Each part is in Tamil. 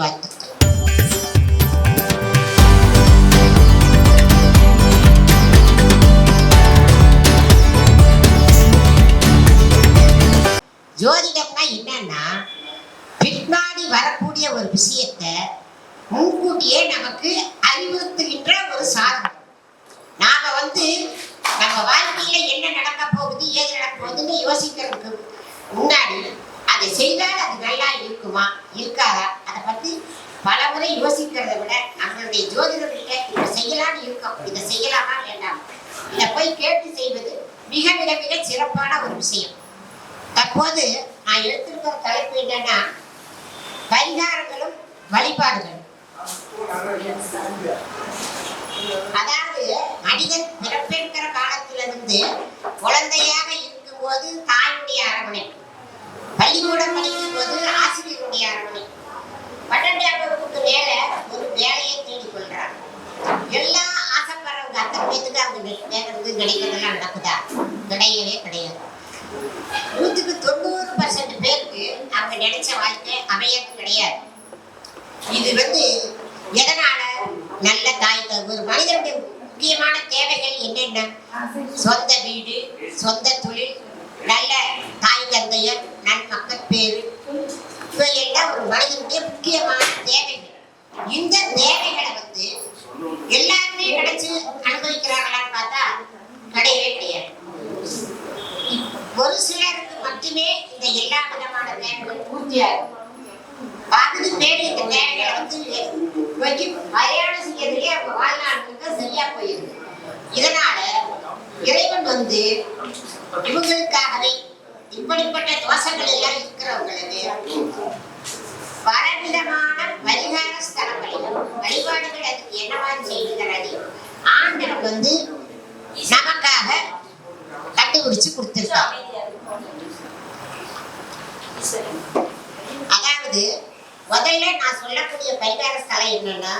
பொங்கல் ஜோதிடம்னா என்னன்னா பின்னாடி வரக்கூடிய ஒரு விஷயத்தை முன்கூட்டியே நமக்கு அறிவுறுத்துகின்ற ஒரு சாதனம். நாம வந்து நம்ம வாழ்க்கையில என்ன நடக்க போகுது ஏது நடக்க போகுதுன்னு யோசிக்கிறதுக்கு முன்னாடி அதை செய்தால் அது நல்லா இருக்குமா? இருக்காதா? அதை பத்தி பல முறை யோசிக்கிறதை விட நம்மளுடைய ஜோதிடர்கிட்ட இதை செய்யலாம்னு இருக்கோம். இதை செய்யலாமா வேண்டாம்? இதை போய் கேட்டு செய்வது மிக மிக மிக சிறப்பான ஒரு விஷயம். தற்போது நான் எடுத்திருக்கிற தலைப்பு என்னன்னா பரிகாரங்களும் வழிபாடுகளும். அதாவது மனிதன் பிறப்பெடுக்கிற காலத்திலிருந்து குழந்தையாக இருக்கும்போது தாயுடைய அரவணைப்பு. பள்ளிக்கூடம் படிக்கும் போது ஆசிரியருடைய அரவணைப்பு பன்னெண்டாம் வகுப்புக்கு மேல ஒரு வேலையை தேடிக் கொள்றாங்க எல்லாம் ஆசைப்படுறவங்க அத்தனை பேத்துக்கு அவங்க கேட்கறது கிடைக்கிறதெல்லாம் நடக்குதா கிடையவே கிடையாது நூற்றுக்கு தொண்ணூறு பர்சன்ட் பேருக்கு அவங்க நினைச்ச வாழ்க்கை அமையறது கிடையாது இது வந்து எதனால நல்ல தாய் த- ஒரு மனிதனுடைய முக்கியமான தேவைகள் என்னென்ன சொந்த வீடு சொந்த தொழில் நல்ல தாய் தந்தையர் நன்மக்கள் பேரு இவையெல்லாம் ஒரு மனிதனுடைய முக்கியமான தேவைகள் இந்த தேவைகளை வந்து எல்லாருமே கிடைச்சு அனுபவிக்கிறாங்களான்னு பார்த்தா கிடையவே கிடையாது ஒரு சிலருக்கு மட்டுமே இந்த எல்லா விதமான தேவைகளும் பூர்த்தியாகும். அதுக்கு பேர் இந்த தேவைகளை வந்து வச்சு மரியாதை செய்யறதுலேயே அவங்க வாழ்நாள் சரியா போயிருக்கு இதனால இறைவன் வந்து இவங்களுக்காகவே இப்படிப்பட்ட தோஷங்கள் எல்லாம் இருக்கிறவங்களுக்கு பலவிதமான பரிகார ஸ்தலங்களையும் வழிபாடுகள் அதுக்கு என்னவாறு செய்கிறது ஆண்டவன் வந்து நமக்காக கண்டுபிடிச்சு கொடுத்திருக்கான் அதாவது முதல்ல நான் சொல்லக்கூடிய பரிகார ஸ்தலம் என்னன்னா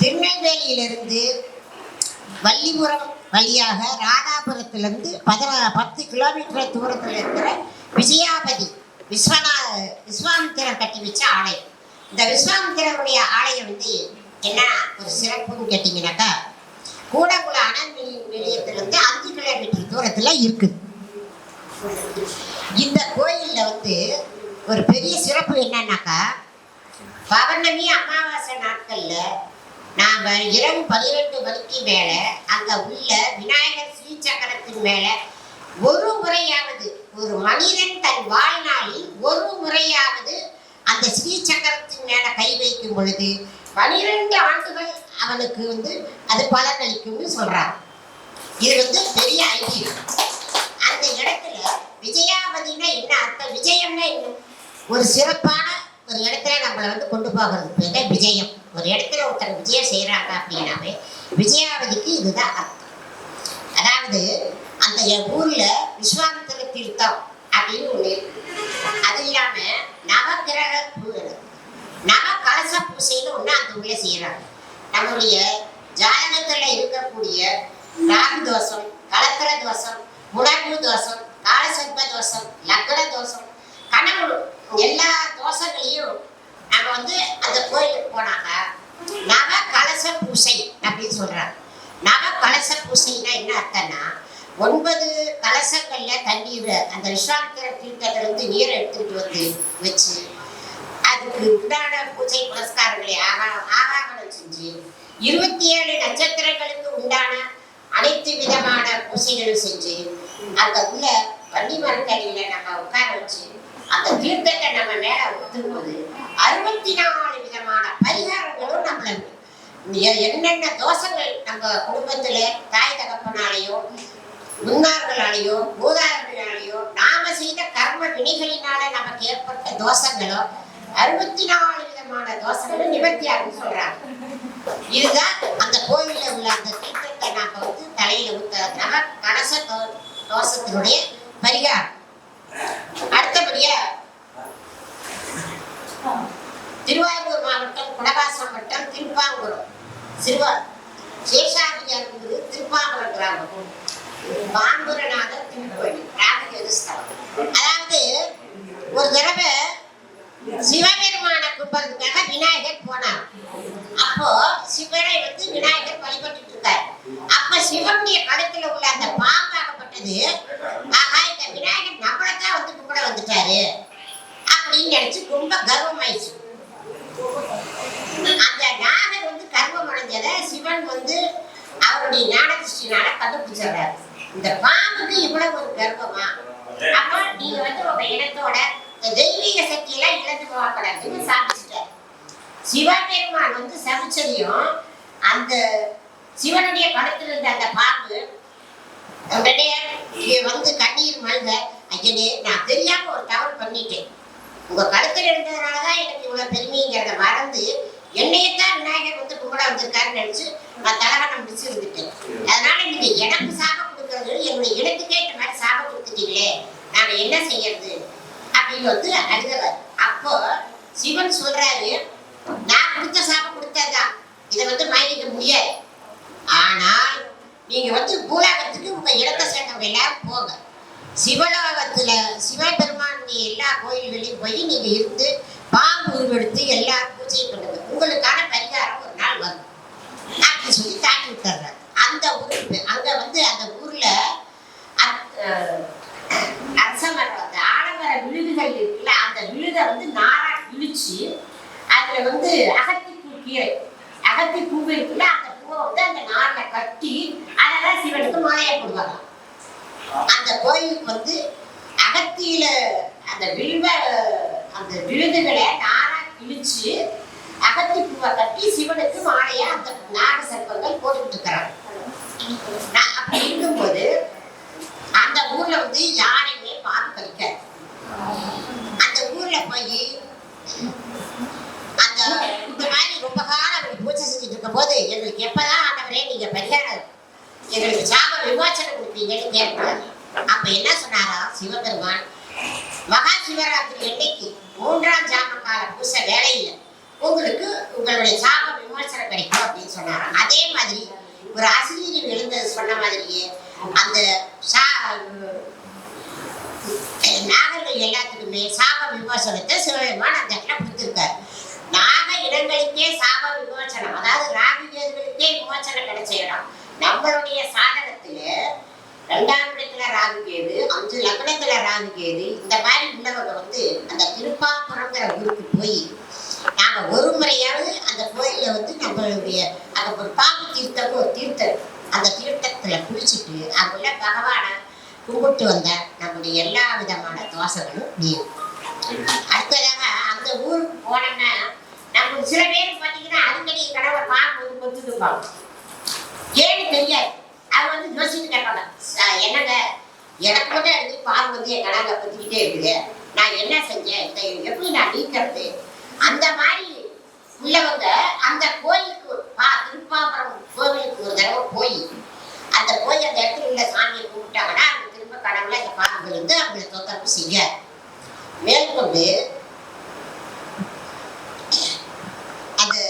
திருநெல்வேலியிலிருந்து வள்ளிபுரம் வழியாக ராதாபுரத்திலிருந்து பதினா பத்து கிலோமீட்டர் தூரத்தில் இருக்கிற விஜயாபதி விஸ்வநா விஸ்வாமித்திரம் கட்டி வச்ச ஆலயம். இந்த விஸ்வாமித்திரனுடைய ஆலயம் வந்து என்ன? ஒரு சிறப்புன்னு கேட்டிங்கனாக்கா கூடங்குள அனல் நிலையத்திலிருந்து அஞ்சு கிலோமீட்டர் தூரத்தில் இருக்குது இந்த கோயிலில் வந்து ஒரு பெரிய சிறப்பு என்னன்னாக்கா பௌர்ணமி அமாவாசை நாட்களில் நாம் இரவு பன்னிரெண்டு மணிக்கு மேலே அங்கே உள்ள விநாயகர் ஸ்ரீ சக்கரத்தின் மேலே ஒரு முறையாவது ஒரு மனிதன் தன் வாழ்நாளில் ஒரு முறையாவது அந்த ஸ்ரீ சக்கரத்தின் மேலே கை வைக்கும் பொழுது பனிரெண்டு ஆண்டுகள் அவனுக்கு வந்து அது பலனளிக்கும்னு சொல்றாங்க. இது வந்து பெரிய ஐதீகம். அந்த இடத்துல விஜயாபதினா என்ன அர்த்தம்? விஜயம்னா என்ன? ஒரு சிறப்பான ஒரு இடத்துல நம்மளை வந்து கொண்டு போகிறது. பேர் தான் விஜயம். ஒரு இடத்துல ஒருத்தர் விஜயம் செய்கிறாங்க அப்படின்னாவே விஜயாவதிக்கு இதுதான் அர்த்தம். அதாவது அந்த ஊரில் விஸ்வாமித்திர தீர்த்தம் அப்படின்னு ஒண்ணு அது இல்லாமல் நவகிரக பூ நவ கலச பூசைன்னு ஒன்று அந்த ஊர்ல செய்கிறாங்க நம்முடைய ஜாதகத்துல இருக்கக்கூடிய ராகு தோஷம் கலத்திர தோஷம் முடக்கு தோஷம் காலசர்ப்ப தோஷம் லக்ன தோஷம் கனவு எல்லா தோஷங்களையும் நம்ம வந்து அந்த கோயிலுக்கு போனாங்க நவ கலச பூசை அப்படின்னு சொல்றாங்க. நவ கலச பூசைனா என்ன அர்த்தம்னா ஒன்பது கலசங்கள்ல தண்ணீர் அந்த விஸ்வாமித்திர தீர்த்தத்துல இருந்து நீரை எடுத்துட்டு வந்து வச்சு உண்டான பூஜை புரஸ்காரங்களை ஆகா- ஆகாகனம் செஞ்சு இருபத்தி ஏழு நட்சத்திரங்களுக்கு உண்டான அனைத்து விதமான பூசைகளும் செஞ்சு அங்க உள்ள பள்ளி மரக்கடியில நம்ம உட்கார வச்சு அந்த தீர்த்தத்தை நம்ம மேல ஊற்றும் போது அறுபத்தி நாலு விதமான பரிகாரங்களும் நம்மள என்னென்ன தோஷங்கள் நம்ம குடும்பத்துல தாய் தகப்பனாலேயோ முன்னார்களாலேயோ மூதாதையர்களாலேயோ நாம செய்த கர்ம வினைகளினால நமக்கு ஏற்பட்ட தோஷங்களோ அறுபத்தி நாலு விதமான தோஷங்களும் நிவர்த்தி ஆகும் சொல்றாங்க. இதுதான் அந்த கோயில்ல உள்ள அந்த தீர்த்தத்தை நாம வந்து தலையில ஊத்துறதுனால கணச தோ- தோஷத்தினுடைய பரிகாரம். அடுத்தபடியா திருவாரூர் மாவட்டம் குடவாசம் வட்டம் திருப்பாங்குளம் சிறுவா சேஷாதிரியார் என்பது திருப்பாங்குளம் கிராமம். பாம்புரநாதர் திருக்கோயில் ராமகேது அதாவது ஒரு தடவை சிவபெருமான கும்பிட்றதுக்காக விநாயகர் போனார். அப்போ சிவனை வந்து விநாயகர் வழிபட்டு இருக்கார் அப்ப சிவனுடைய கழுத்துல உள்ள அந்த பாம்பாகப்பட்டது ஆஹா இந்த விநாயகர் நம்மளைத்தான் வந்து கும்பிட வந்துட்டாரு அப்படின்னு நினைச்சு ரொம்ப கர்வமாயிடுச்சு. அந்த நாகர் வந்து கர்வம் அடைஞ்சதை சிவன் வந்து அவருடைய ஞானதிஷ்டினால கண்டுபிடிச்சிடுறாரு. இந்த பாம்புக்கு இவ்வளவு ஒரு கர்வமா? அப்போ நீங்க வந்து உங்க இனத்தோட தெய்வீக சக்தியெல்லாம் இழந்து போகக்கூடாதுன்னு சாதிச்சிட்டார் சிவபெருமான் வந்து சமைச்சதையும் அந்த சிவனுடைய படத்தில் இருந்த அந்த பாம்பு உடனே வந்து கண்ணீர் மல்க ஐயனே நான் தெரியாம ஒரு தவறு பண்ணிட்டேன். உங்க கழுத்தில் இருந்ததுனாலதான் எனக்கு இவ்வளவு பெருமைங்கிறத மறந்து என்னையத்தான் விநாயகர் வந்து கும்பிட வந்திருக்காருன்னு நினைச்சு நான் தலகணம் முடிச்சு இருந்துட்டேன் அதனால நீங்க எனக்கு சாபம் கொடுக்கறது என்னுடைய இனத்துக்கே இந்த மாதிரி சாபம் கொடுத்துட்டீங்களே. நாங்க என்ன செய்யறது? அப்படின்னு வந்து அழுகிறார் அப்போ சிவன் சொல்றாரு நான் கொடுத்த சாபம் கொடுத்ததுதான். இதை வந்து மயக்க முடியாது. ஆனால் நீங்க வந்து பூலோகத்துக்கு உங்க இடத்தை சேர்ந்தவங்க எல்லாரும் போங்க. சிவலோகத்துல சிவபெருமானுடைய எல்லா கோயில்களையும் போய் நீங்க இருந்து பாம்பு உருவெடுத்து எல்லா பூஜையும் பண்ணுங்க. உங்களுக்கான பரிகாரம் ஒரு நாள் வரும். அப்படின்னு சொல்லி தாக்கி விட்டுறாரு. அந்த ஊருக்கு அங்க வந்து அந்த ஊர்ல அத்- அஹ் அரசமரம் வர விழுதுகள் இருக்குல்ல அந்த விழுதை வந்து நாரா இழுச்சு அதுல வந்து அகத்திப்பூ கீரை அகத்தி பூ இருக்குல்ல அந்த பூவை வந்து அந்த நாரில் கட்டி அதெல்லாம் சிவனுக்கு மாலையை போடுவாங்க. அந்த கோயிலுக்கு வந்து அகத்தியில அந்த வில்வ அந்த விழுதுகளை நாரா கிழிச்சு அகத்தி பூவை கட்டி சிவனுக்கு மாலையா அந்த நாக சர்ப்பங்கள் போட்டுக்கிட்டு இருக்கிறாங்க நான் அப்படி இருக்கும்போது அந்த ஊர்ல வந்து யாரையுமே பார்த்து கடிக்காது அந்த ஊர்ல போய் அந்த இந்த மாதிரி ரொம்ப காலம் அப்படி பூஜை செஞ்சுட்டு இருக்கும் போது எங்களுக்கு எப்பதான் ஆண்டவரே நீங்க பரிகாரம் எங்களுக்கு சாப விமோசனம் கொடுப்பீங்கன்னு கேட்கிறாரு அப்ப என்ன சொன்னாரா சிவபெருமான்? மகா சிவராத்திரி அன்னைக்கு மூன்றாம் ஜாம கால பூசை வேலையில உங்களுக்கு உங்களுடைய சாப விமோசனம் கிடைக்கும் அப்படின்னு சொன்னாராம் அதே மாதிரி ஒரு ஆசிரியர் எழுந்தது சொன்ன மாதிரியே அந்த சா நாகர்கள் எல்லாத்துக்குமே சாப விமோசனத்தை சிவபெருமான் அந்த இடத்துல கொடுத்துருக்காரு. நாக இடங்களுக்கே சாப விமோசனம் அதாவது ராகுகேதுகளுக்கே விமோசனம் கிடைச்ச இடம். நம்மளுடைய சாதகத்துல ரெண்டாம் இடத்துல ராகுகேது அஞ்சு லக்னத்துல ராகுகேது இந்த மாதிரி உள்ளவங்க வந்து அந்த திருப்பாப்புறங்கிற ஊருக்கு போய் நாம ஒரு முறையாவது அந்த கோயில வந்து நம்மளுடைய அந்த ஒரு பாம்பு தீர்த்தம் ஒரு தீர்த்தம் அந்த தீர்த்தத்துல குளிச்சுட்டு அங்குள்ள பகவான கும்பிட்டு வந்த நம்முடைய எல்லா விதமான தோசைகளும் நீங்கும் அடுத்ததாக அந்த ஊருக்கு போனோம்னா நம்ம சில பேர் பார்த்தீங்கன்னா அடிக்கடி கடவுளை பார்க்கும்போது கொத்துட்டு இருப்பாங்க. ஏன்னு தெரியாது. அவங்க வந்து யோசிச்சுட்டு கேட்பாங்க என்னங்க? எனக்கு மட்டும் இருந்து பால் வந்து என் கடாங்க பற்றிக்கிட்டே இருக்குது. நான் என்ன செஞ்சேன்? இதை எப்படி நான் நீக்கிறது? அந்த மாதிரி உள்ளவங்க அந்த கோயிலுக்கு பா திருப்பாபுரம் கோவிலுக்கு ஒரு தடவை போய் அந்த போய் அந்த இடத்துல உள்ள சாமியை கும்பிட்டாங்கன்னா கடவுளை இந்த பாம்பு இருந்து அப்படி தொந்தரவு செய்ய மேற்கொண்டு அது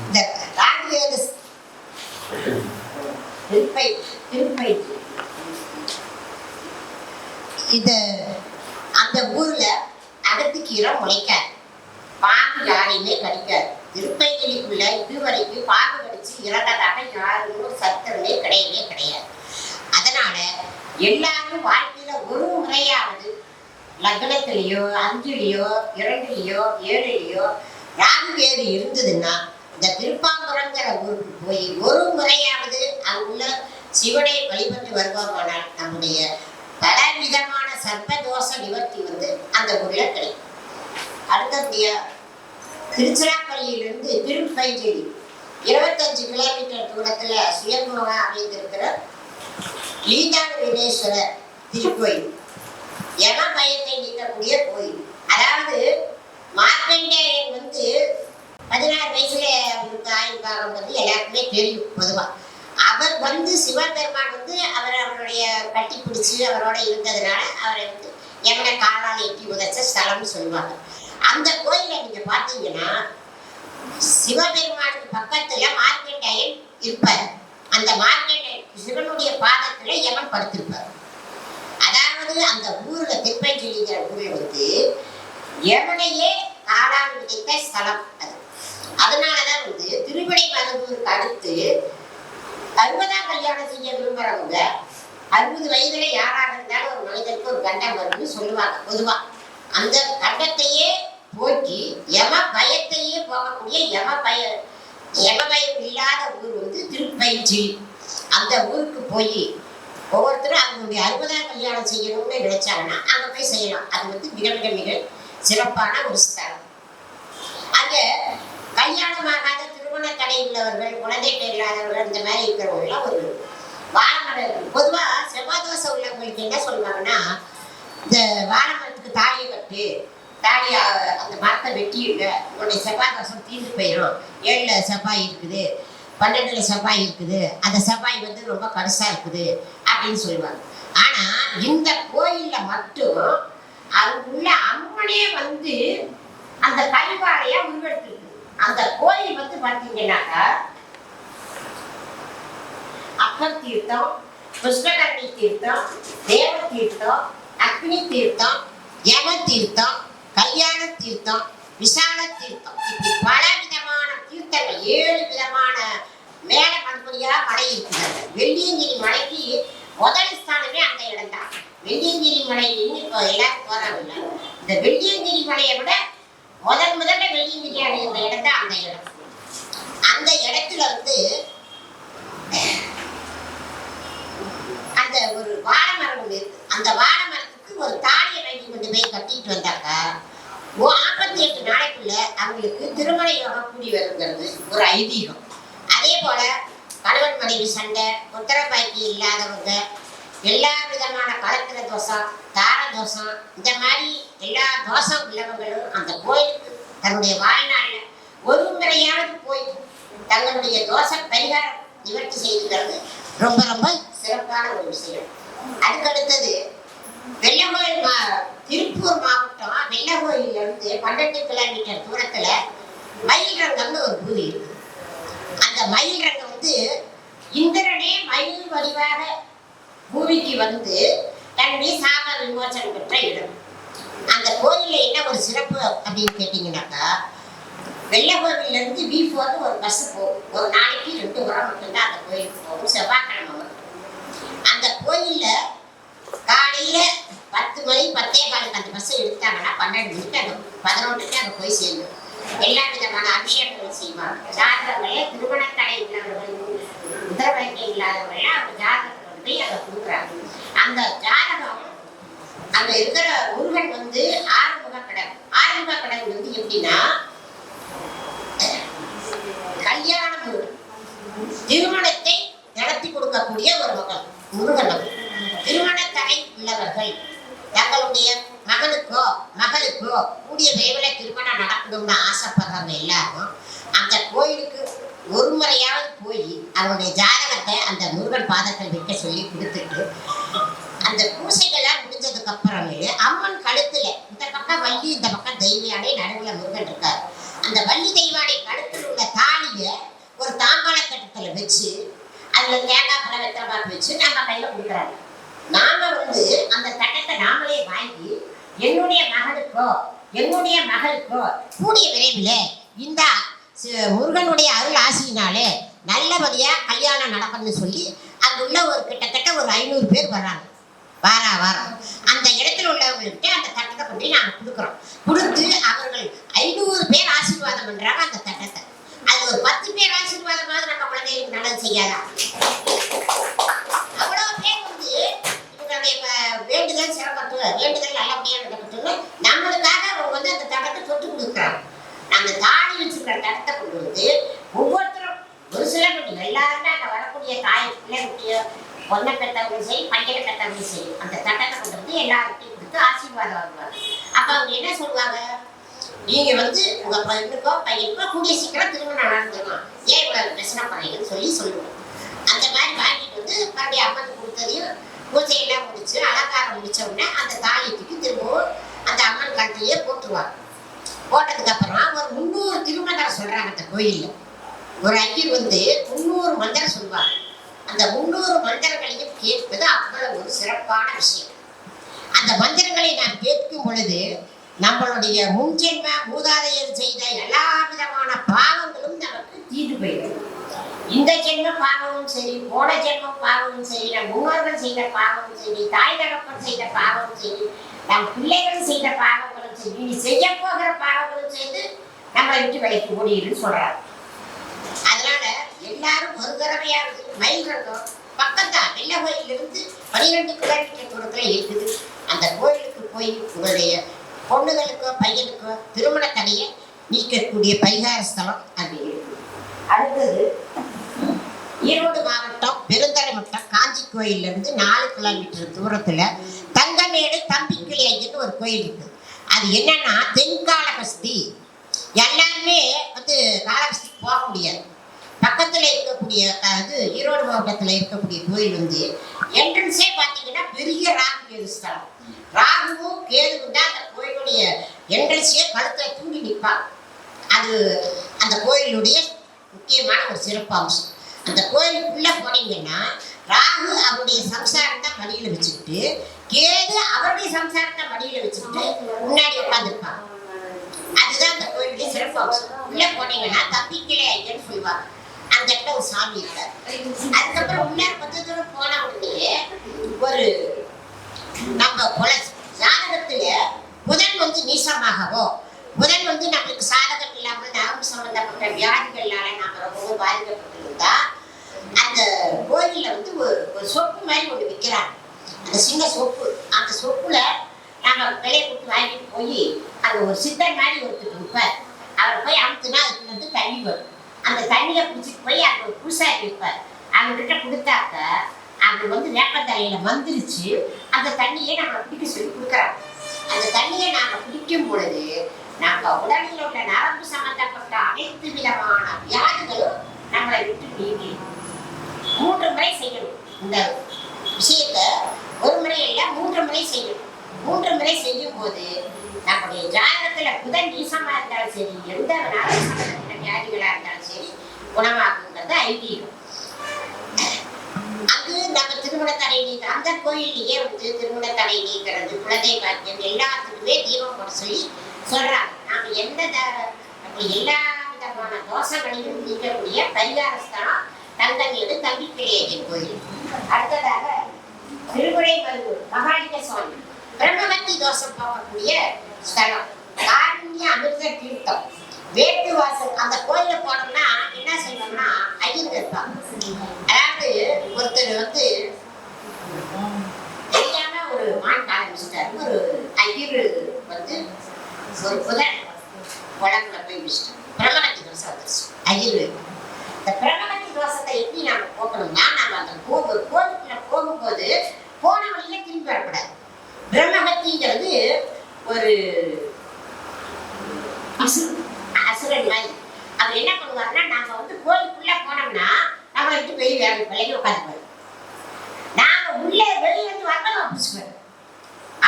இந்த ராஜவேத திருப்பை திருப்பை இந்த அந்த ஊர்ல அகத்துக்கீரை முளைக்காது பாம்பு யாரையுமே கடிக்காது திருப்பைக்கிளிக்குள்ள இதுவரைக்கும் பாம்பு கடிச்சு இறந்ததாக யாரும் சத்தமே கிடையவே கிடையாது அதனால எல்லாரும் வாழ்க்கையில ஒரு முறையாவது லக்னத்திலேயோ அஞ்சுலேயோ இரண்டுலேயோ ஏழுலேயோ ராகுகேது இருந்ததுன்னா இந்த திருப்பாங்குரங்கிற ஊருக்கு போய் ஒரு முறையாவது அங்குள்ள சிவனை வழிபட்டு வருவோமானால் நம்முடைய பல விதமான சர்ப்பதோஷ நிவர்த்தி வந்து அந்த ஊரில் கிடைக்கும். அடுத்தபடியா திருச்சிராப்பள்ளியிலிருந்து திருப்பைஞ்செடி இருபத்தஞ்சு கிலோமீட்டர் தூரத்தில் சுயம்புவா அமைந்திருக்கிற லீதான வினேஸ்வரர் திருக்கோயில். யம பயத்தை நீக்கக்கூடிய கோயில். அதாவது மார்க்கண்டேயன் வந்து பதினாறு வயசுல அவருக்கு ஆயுள் காலம் வந்து எல்லாருக்குமே தெரியும் பொதுவாக அவர் வந்து சிவபெருமான் வந்து அவர் அவருடைய கட்டி பிடிச்சி அவரோட இருந்ததுனால அவரை வந்து எவனை காலால் எட்டி உதச்ச ஸ்தலம்னு சொல்லுவாங்க. அந்த கோயிலை நீங்க பார்த்தீங்கன்னா சிவபெருமானுக்கு பக்கத்துல மார்க்கண்டேயன் இருப்பார். அந்த மார்க்கண்டேயன் சிவனுடைய பாதத்துல யமன் படுத்திருப்பார். அதாவது அந்த ஊர்ல திருப்பஞ்சலிங்கிற ஊர்ல வந்து எவனையே காலால் விதைத்த ஸ்தலம் அது. அதனாலதான் வந்து திருவிடை மருதூருக்கு அடுத்து அறுபதாம் கல்யாணம் செய்ய விரும்புறவங்க அறுபது வயதுல யாராக இருந்தாலும் ஒரு மனிதனுக்கு ஒரு கண்டம் வரும்னு சொல்லுவாங்க பொதுவா. அந்த கண்டத்தையே போக்கி யம பயத்தையே போகக்கூடிய யம பய யம பயம் இல்லாத ஊர் வந்து திருப்பயிற்சி. அந்த ஊருக்கு போய் ஒவ்வொருத்தரும் அவங்களுடைய அறுபதாம் கல்யாணம் செய்யணும்னு நினைச்சாங்கன்னா அங்கே போய் செய்யலாம். அது வந்து மிக மிக மிக சிறப்பான ஒரு ஸ்தலம். அங்கே கல்யாணமாகாத திருமண தடை உள்ளவர்கள் குழந்தை பேர் இல்லாதவர்கள் இந்த மாதிரி இருக்கிறவங்களாம் ஒரு வாழைமரம் பொதுவா செவ்வாய் தோசை உள்ளவங்களுக்கு என்ன சொல்லுவாங்கன்னா இந்த வாழைமரத்துக்கு தாலியை கட்டு தாலி அந்த மரத்தை வெட்டிடுங்க. உன்னுடைய செவ்வாய் தோசம் தீர்ந்து போயிடும். ஏழுல செவ்வாய் இருக்குது பன்னெண்டுல செவ்வாய் இருக்குது. அந்த செவ்வாய் வந்து ரொம்ப கடுசா இருக்குது அப்படின்னு சொல்லுவாங்க. ஆனா இந்த கோயில்ல மட்டும் அங்குள்ள அம்மனே வந்து அந்த கல்வாழையா உருவெடுத்திருக்கு. அந்த கோயில் வந்து பார்த்தீங்கன்னாக்கா அப்பர் தீர்த்தம் கிருஷ்ணகர்ணி தீர்த்தம் தேவ தீர்த்தம் அக்னி தீர்த்தம் யம தீர்த்தம் கல்யாண தீர்த்தம் விசால தீர்த்தம் இப்படி பல விதமான தீர்த்தங்கள் ஏழு விதமான மேல மண்படியா மலை இருக்கிறது வெள்ளியங்கிரி மலைக்கு முதல் ஸ்தானமே அந்த இடம் தான் வெள்ளியங்கிரி மலை இப்போ எல்லாரும் போறாங்கல்ல. இந்த வெள்ளியங்கிரி மலையை விட முதல் முதல்ல வெள்ளியங்கிரி அடைந்த இடம் தான் அந்த இடம். அந்த இடத்துல வந்து அந்த ஒரு வாழை மரம் இருக்கு. அந்த வாழை மரத்துக்கு ஒரு தாலியை வாங்கி கொண்டு போய் கட்டிட்டு வந்தாக்கா நாற்பத்தி எட்டு நாளைக்குள்ள அவங்களுக்கு திருமண யோகம் கூடி வருங்கிறது ஒரு ஐதீகம். அதே போல கணவன் மனைவி சண்டை உத்தரப்பாய்க்கு இல்லாதவங்க எல்லா விதமான கலத்திர தோஷம் தார தோஷம் இந்த மாதிரி எல்லா தோஷம் உள்ளவங்களும் அந்த கோயிலுக்கு தன்னுடைய வாழ்நாளில் ஒரு முறையாவது போய் தங்களுடைய தோசை பரிகாரம் நிவர்த்தி செய்துக்கிறது ரொம்ப ரொம்ப சிறப்பான ஒரு விஷயம். அதுக்கு அடுத்தது வெள்ளகோயில் மா திருப்பூர் மாவட்டம் வெள்ளகோயில்ல இருந்து பன்னெண்டு கிலோமீட்டர் தூரத்துல மயில்ரங்கம்னு ஒரு பூமி இருக்கு. அந்த மயில் ரங்கம் வந்து இந்திரனே மயில் வடிவாக பூமிக்கு வந்து தன்னுடைய சாப விமோசனம் பெற்ற இடம். அந்த கோயில்ல என்ன ஒரு சிறப்பு அப்படின்னு கேட்டீங்கன்னாக்கா வெள்ளகோவிலிருந்து இருந்து ஃபோர்னு ஒரு பஸ் போகும் ஒரு நாளைக்கு ரெண்டு முறை மட்டும்தான் அந்த கோயிலுக்கு போகும். செவ்வாய்க்கிழமை அந்த கோயில்ல காலையில பத்து மணி பத்தே காலுக்கு அந்த பஸ் எடுத்தாங்கன்னா பன்னெண்டு மணிக்கு அங்கே பதினொன்றுக்கு அங்கே போய் சேர்ந்து எல்லா விதமான அபிஷேகங்களும் செய்வாங்க. ஜாதகங்களே திருமண தடை உள்ளவர்கள் உத்தரவாய்க்கை இல்லாதவர்கள் அவங்க ஜாதகத்தை போய் கொடுக்குறாங்க. அந்த ஜாதகம் அந்த இருக்கிற முருகன் வந்து ஆறுமுக கடவுள் ஆறுமுக கடவுள் வந்து எப்படின்னா கல்யாணம் திருமணத்தை நடத்தி கொடுக்கக்கூடிய ஒரு மகன் முருகன் அவர். திருமண தடை உள்ளவர்கள் தங்களுடைய மகனுக்கோ மகளுக்கோ கூடிய விரைவில் திருமணம் நடக்கணும்னு ஆசைப்படுறவங்க எல்லாரும் அந்த கோயிலுக்கு ஒரு முறையாவது போய் அவருடைய ஜாதகத்தை அந்த முருகன் பாதத்தில் வைக்க சொல்லி கொடுத்துட்டு அந்த பூசைகள்லாம் முடிஞ்சதுக்கு அப்புறமே அம்மன் கழுத்துல இந்த பக்கம் வள்ளி இந்த பக்கம் தெய்வியானை நடுவில் முருகன் இருக்கார் அந்த வள்ளி தெய்வாடை கழுத்தில் உள்ள தாலியை ஒரு தாம்பாள கட்டத்தில் வச்சு அதுல தேங்காய் பழம் வெத்தலை பாக்கு வச்சு நம்ம கையில கொடுக்குறாரு. நாம வந்து அந்த தட்டத்தை நாமளே வாங்கி என்னுடைய மகளுக்கோ என்னுடைய மகளுக்கோ கூடிய விரைவில் இந்த முருகனுடைய அருள் ஆசியினாலே நல்லபடியா கல்யாணம் நடக்கணும்னு சொல்லி அங்குள்ள ஒரு கிட்டத்தட்ட ஒரு ஐநூறு பேர் வர்றாங்க. வாரா வாரம். அந்த இடத்துல உள்ளவங்கள்ட்ட அந்த தட்டத்தை கொண்டு நாங்கள் கொடுக்குறோம். கொடுத்து அவர்கள் ஐநூறு பேர் ஆசீர்வாதம் பண்ணுறாங்க அந்த தட்டத்தை. அது ஒரு பத்து பேர் ஆசீர்வாதமாவது நம்ம குழந்தைகளுக்கு நல்லது செய்யாதான் வந்து உங்க பொண்ணுக்கோ பையனுக்கோ கூடிய சீக்கிரம் திருமணம் நடந்துருக்கோம் ஏன் இவ்வளவு பிரச்சனை பண்ணீங்கன்னு சொல்லி சொல்லுவோம். அந்த மாதிரி வாங்கிட்டு வந்து மறுபடியும் அம்மன் கொடுத்ததையும் பூஜையெல்லாம் முடிச்சு அலங்காரம் முடிச்ச உடனே அந்த தாலிக்கு திரும்பவும் அந்த அம்மன் கழுத்திலேயே போட்டுருவாங்க போட்டதுக்கு அப்புறம் ஒரு முந்நூறு திருமணம் சொல்றாங்க அந்த கோயில்ல. ஒரு ஐயர் வந்து முந்நூறு மந்திரம் சொல்லுவாங்க அந்த முன்னூறு மந்திரங்களையும் கேட்பது அவ்வளவு ஒரு சிறப்பான விஷயம். அந்த மந்திரங்களை நான் கேட்கும் பொழுது நம்மளுடைய முன்ஜென்ம மூதாதையர் செய்த எல்லா விதமான பாவங்களும் நமக்கு தீட்டு போயிடும் இந்த ஜென்ம பாவமும் சரி போன ஜென்மம் பாவமும் சரி நம் முன்னோர்கள் செய்த பாவமும் சரி தாய் தகப்பன் செய்த பாவமும் சரி நம் பிள்ளைகள் செய்த பாவங்களும் சரி இனி செய்ய போகிற பாவங்களும் செய்து நம்மளை விட்டு விலைக்கு ஓடிடுன்னு சொல்றாரு அதனால எல்லாரும் ஒரு தடவையாவது மயில் ரங்கம் பக்கம்தான் வெள்ள கோயிலிருந்து பனிரெண்டு கிலோமீட்டர் தூரத்துல இருக்குது. அந்த கோயிலுக்கு போய் உங்களுடைய பொண்ணுகளுக்கோ பையனுக்கோ திருமண தடையை நீக்கக்கூடிய பரிகார ஸ்தலம் அது. இருக்குது அடுத்தது ஈரோடு மாவட்டம் பெருந்தரைவட்டம் காஞ்சி கோயில்ல இருந்து நாலு கிலோமீட்டர் தூரத்தில் தங்கமேடு தம்பிக்கிளி ஐயன்னு ஒரு கோயில் இருக்கு. அது என்னன்னா தென்காலஹஸ்தி எல்லாருமே வந்து காலகஸ்தி போக முடியாது. பக்கத்தில் இருக்கக்கூடிய அதாவது ஈரோடு மாவட்டத்தில் இருக்கக்கூடிய கோயில் வந்து என்ட்ரன்ஸே பார்த்தீங்கன்னா பெரிய ராகு ஸ்தலம். ராகுவும் கேதுவும் தான் அந்த கோயிலுடைய என்ட்ரன்ஸே கழுத்தை தூண்டி நிற்பாங்க அது அந்த கோயிலுடைய முக்கியமான ஒரு சிறப்பம்சம். அந்த கோயிலுக்குள்ளே போனீங்கன்னா ராகு அவருடைய சம்சாரத்தை மடியில் வச்சுக்கிட்டு கேது அவருடைய சம்சாரத்தை மடியில் வச்சுக்கிட்டு முன்னாடி உட்காந்துருப்பாங்க அதுதான் அந்த கோயிலுடைய சிறப்பு அம்சம் உள்ளே போனீங்கன்னா தப்பிக்கலே ஐயன்னு சொல்லுவாங்க அந்த இடத்துல ஒரு சாமி இருக்காரு. அதுக்கப்புறம் உள்ளே கொஞ்ச தூரம் போன உடனே ஒரு நம்ம குல ஜாதகத்துல புதன் வந்து நீசமாகவோ புதன் வந்து நம்மளுக்கு சாதகம் இல்லாமல் நரம்பு சம்பந்தப்பட்ட வியாதிகள்னால நாம ரொம்பவும் பாதிக்கப்பட்டிருந்தா அந்த கோயில்ல வந்து ஒரு ஒரு சொப்பு மாதிரி ஒன்று விற்கிறாங்க அந்த சின்ன சொப்பு. அந்த சொப்புல நாம விலையை கொடுத்து வாங்கிட்டு போய் அது ஒரு சித்தர் மாதிரி ஒருத்தர் இருப்பார். அவர் போய் அமுத்துனா அதுக்கு வந்து தண்ணி வரும். அந்த தண்ணியை பிடிச்சிட்டு போய் அங்க ஒரு புதுசாக இருப்பார். அவர்கிட்ட கொடுத்தாக்க அது வந்து வேப்பந்தலையில வந்துருச்சு அந்த தண்ணியை நம்ம குடிக்க சொல்லி கொடுக்குறாங்க. அந்த தண்ணியை நாம குடிக்கும் பொழுது நம்ம உடலில் உள்ள நரம்பு சம்பந்தப்பட்ட அனைத்து விதமான வியாதிகளும் நம்மளை விட்டு நீங்கி மூன்று முறை செய்யணும். இந்த விஷயத்த ஒரு முறை இல்ல மூன்று முறை செய்யணும். மூன்று முறை செய்யும் போது நம்முடைய ஜாதகத்துல புதன் நீசமா இருந்தாலும் சரி எந்த நரம்பு சம்பந்தப்பட்ட வியாதிகளா இருந்தாலும் சரி குணமாகுங்கிறது ஐதீகம். அங்கு நம்ம திருமண தடை நீக்க அந்த கோயிலேயே வந்து திருமண தடை நீக்கிறது குழந்தை பாக்கியம் எல்லாத்துக்குமே தீபம் போட சொல்லி சொல்றாங்க. நாம எந்த எல்லா விதமான தோஷங்களையும் நீக்கக்கூடிய பரிகார ஸ்தலம் தம்பி தம்பிப்பிள்ளையன் கோயில். அடுத்ததாக திருமுறை மருதூர் மகாலிங்க சுவாமி. பிரம்மகத்தி தோஷம் போகக்கூடிய ஸ்தலம். காரண்ய அமிர்த தீர்த்தம். வேட்டு வாசல் அந்த கோயில போனோம்னா என்ன செய்யணும்னா ஐயர் இருப்பாங்க அதாவது ஒருத்தர் வந்து தெரியாம ஒரு மான் ஆரம்பிச்சிட்டாரு. ஒரு ஐயர் வந்து ஒரு புதன் குளம்ல போய் விசிட்டார் பிரமணத்தி தோசை வந்துருச்சு. ஐயர் இந்த பிரமணத்தி தோசத்தை எப்படி நாம போக்கணும்னா நாம அந்த கோவில் கோவிலுக்குள்ள போகும்போது போன வழியில திரும்பி வரக்கூடாது. பிரம்மகத்திங்கிறது ஒரு அசுரன் அசுரன் மாதிரி. அவர் என்ன பண்ணுவாருன்னா நாங்க வந்து கோயிலுக்குள்ள போனோம்னா நம்ம விட்டு வெளியே வேலை விலகி உட்காந்துப்பாரு நாங்க உள்ளே வெளியே இருந்து வரணும் பிடிச்சுப்பாரு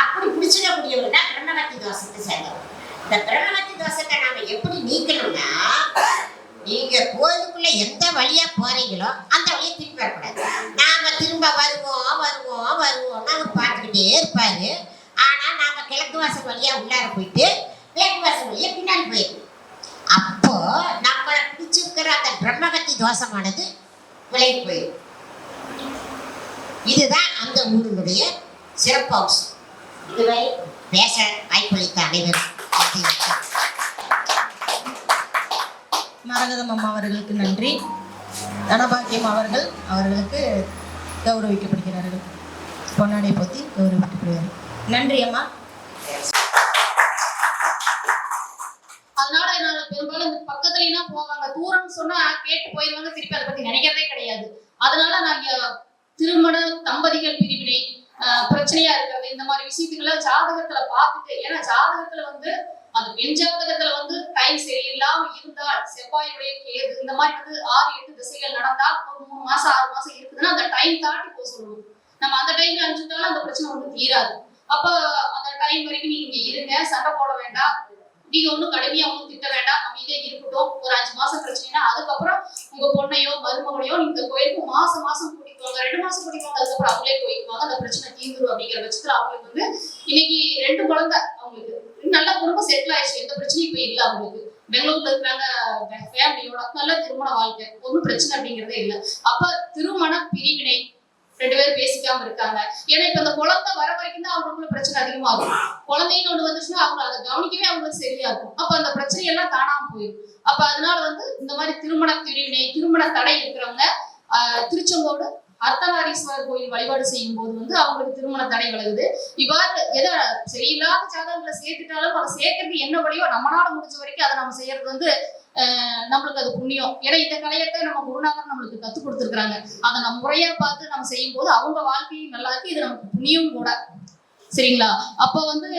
அப்படி பிடிச்சிடக்கூடியவர் தான் பிரம்மகத்தி தோசத்தை சேர்ந்தவர். இந்த பிரம்மகத்தி தோசத்தை நாம எப்படி நீக்கணும்னா நீங்க கோயிலுக்குள்ள எந்த வழியா போறீங்களோ அந்த வழியை திரும்பி வரக்கூடாது. நாம திரும்ப வருவோம் வருவோம் வருவோம் அவர் பார்த்துக்கிட்டே இருப்பாரு. ஆனா நாம கிழக்கு வாசல் வழியா உள்ளார போயிட்டு கிழக்கு வாசல் வழியா பின்னாடி போயிடும் அப்போ நம்மளை பிடிச்சிருக்கிற அந்த பிரம்மகத்தி தோஷமானது விலகி போயிடும் இதுதான் அந்த ஊரினுடைய சிறப்பு அம்சம். இதுவரை பேச வாய்ப்பளித்த அனைவரும். மரகதம் அம்மா அவர்களுக்கு நன்றி. தனபாக்கியம் அவர்கள் அவர்களுக்கு கௌரவிக்கப்படுகிறார்கள். பொன்னாடை பற்றி கௌரவிக்கப்படுகிறார்கள் நன்றி அம்மா அதனால நான் பெரும்பாலும் இந்த பக்கத்துலலாம் போவாங்க தூரம்னு சொன்னா கேட்டு போயிருவாங்க திருப்பி அதை பத்தி நினைக்கிறதே கிடையாது அதனால நாங்க திருமண தம்பதிகள் பிரிவினை பிரச்சனையா இருக்கிறது இந்த மாதிரி விஷயத்துக்களை ஜாதகத்துல பார்த்துட்டு ஏன்னா ஜாதகத்துல வந்து அந்த பெண் ஜாதகத்துல வந்து டைம் சரியில்லாம இருந்தால் செவ்வாயுடைய கேது இந்த மாதிரி வந்து ஆறு எட்டு திசைகள் நடந்தால் ஒரு மூணு மாசம் ஆறு மாசம் இருக்குதுன்னா அந்த டைம் தாண்டி போக சொல்லணும் நம்ம அந்த டைம்ல அனுப்பிச்சுட்டாலும் அந்த பிரச்சனை வந்து தீராது. அப்ப அந்த டைம் வரைக்கும் நீங்க இருங்க சண்டை போட வேண்டாம். நீங்க ஒன்றும் கடுமையா ஒன்றும் திட்ட வேண்டாம். அமைதியா இருக்கட்டும். ஒரு அஞ்சு மாசம் பிரச்சனைனா அதுக்கப்புறம் உங்க பொண்ணையோ மருமகனையோ இந்த கோயிலுக்கு மாசம் மாசம் கூட்டிக்கோங்க ரெண்டு மாசம் கூட்டிக்கோங்க அதுக்கப்புறம் அவங்களே போய்க்குவாங்க அந்த பிரச்சனை தீந்துரும் அப்படிங்கிற பட்சத்துல அவங்களுக்கு வந்து இன்னைக்கு ரெண்டு குழந்தை அவங்களுக்கு. நல்ல குடும்பம் செட்டில் ஆயிடுச்சு. எந்த பிரச்சனையும் இப்ப இல்லை அவங்களுக்கு. பெங்களூர்ல இருக்கிறாங்க ஃபேமிலியோட நல்ல திருமண வாழ்க்கை. ஒன்றும் பிரச்சனை அப்படிங்கிறதே இல்லை. அப்ப திருமண பிரிவினை ரெண்டு பேரும் பேசிக்காம இருக்காங்க. ஏன்னா இப்ப இந்த குழந்தை வர வரைக்கும் தான் அவங்களுக்குள்ள பிரச்சனை அதிகமாகும். குழந்தைன்னு ஒண்ணு வந்துச்சுன்னா அவங்க அதை கவனிக்கவே அவங்களுக்கு சரியா இருக்கும் அப்ப அந்த பிரச்சனை எல்லாம் காணாம போயிடும். அப்ப அதனால வந்து இந்த மாதிரி திருமண பிரிவினை திருமண தடை இருக்கிறவங்க திருச்செங்கோடு அர்த்தநாரீஸ்வரர் கோயில் வழிபாடு செய்யும் போது வந்து அவங்களுக்கு திருமண தடை விலகுது. இவ்வாறு எதை சரியில்லாத ஜாதகங்களை சேர்த்துட்டாலும் அதை சேர்க்கறது என்ன வழியோ நம்மளால முடிஞ்ச வரைக்கும் அதை நம்ம செய்யறது வந்து நம்மளுக்கு அது புண்ணியம். ஏன்னா இந்த கலையத்தை நம்ம குருநாதர் நம்மளுக்கு கற்றுக் கொடுத்துருக்குறாங்க. அதை நம்ம முறையா பார்த்து நம்ம செய்யும் போது அவங்க வாழ்க்கையும் நல்லா இருக்கு. இது நமக்கு புண்ணியம் கூட. சரிங்களா? அப்போ வந்து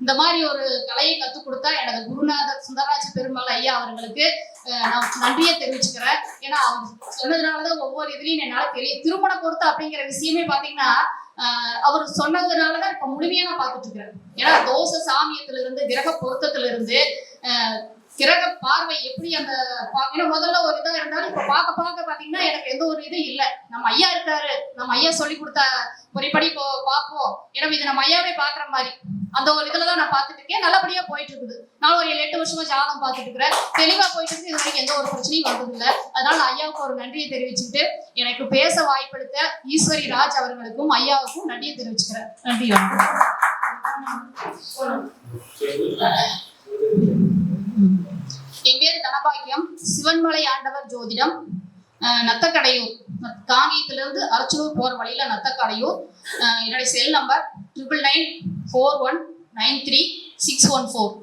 இந்த மாதிரி ஒரு கலையை கற்றுக் கொடுத்தா எனது குருநாதர் சுந்தரராஜ பெருமாள் ஐயா அவர்களுக்கு நான் நன்றியை தெரிவிச்சுக்கிறேன். ஏன்னா அவங்க சொன்னதுனாலதான் ஒவ்வொரு இதுலயும் என்னால தெரியும் திருமண பொருத்தம் அப்படிங்கிற விஷயமே பாத்தீங்கன்னா அவர் சொன்னதுனாலதான் இப்ப முழுமையா நான் பார்த்துட்டு இருக்கிறேன். ஏன்னா தோசை சாமியத்துல இருந்து கிரக பொருத்தத்துல இருந்து கிரக பார்வை எப்படி அந்த ஏன்னா முதல்ல ஒரு இதா இருந்தாலும் இப்ப பார்க்க பார்க்க பாத்தீங்கன்னா எனக்கு எந்த ஒரு இது இல்ல. நம்ம ஐயா இருக்காரு. நம்ம ஐயா சொல்லி கொடுத்த முறைப்படி இப்போ பார்ப்போம். ஏன்னா இது நம்ம ஐயாவே பாக்குற மாதிரி. அந்த ஒரு இதில் தான் நான் பார்த்துட்டு இருக்கேன். நல்லபடியா போயிட்டு இருக்குது. நான் ஒரு எட்டு வருஷமா ஜாதகம் பார்த்துட்டு இருக்கிறேன். தெளிவா போயிட்டு இருக்கு. இது வரைக்கும் எந்த ஒரு பிரச்சனையும் வந்தது இல்ல அதனால ஐயாவுக்கு ஒரு நன்றியை தெரிவிச்சுட்டு எனக்கு பேச வாய்ப்பளித்த ஈஸ்வரி ராஜ் அவர்களுக்கும் ஐயாவுக்கும் நன்றியை தெரிவிச்சுக்கிறேன். நன்றி வணக்கம். என் பேர் தனபாக்கியம். சிவன்மலை ஆண்டவர் ஜோதிடம். நத்தக்கடையூர். காங்கேயத்திலிருந்து அரச்சலூர் போற வழியில நத்தக்கடையூர். என்னுடைய cell number triple nine four one nine three six one four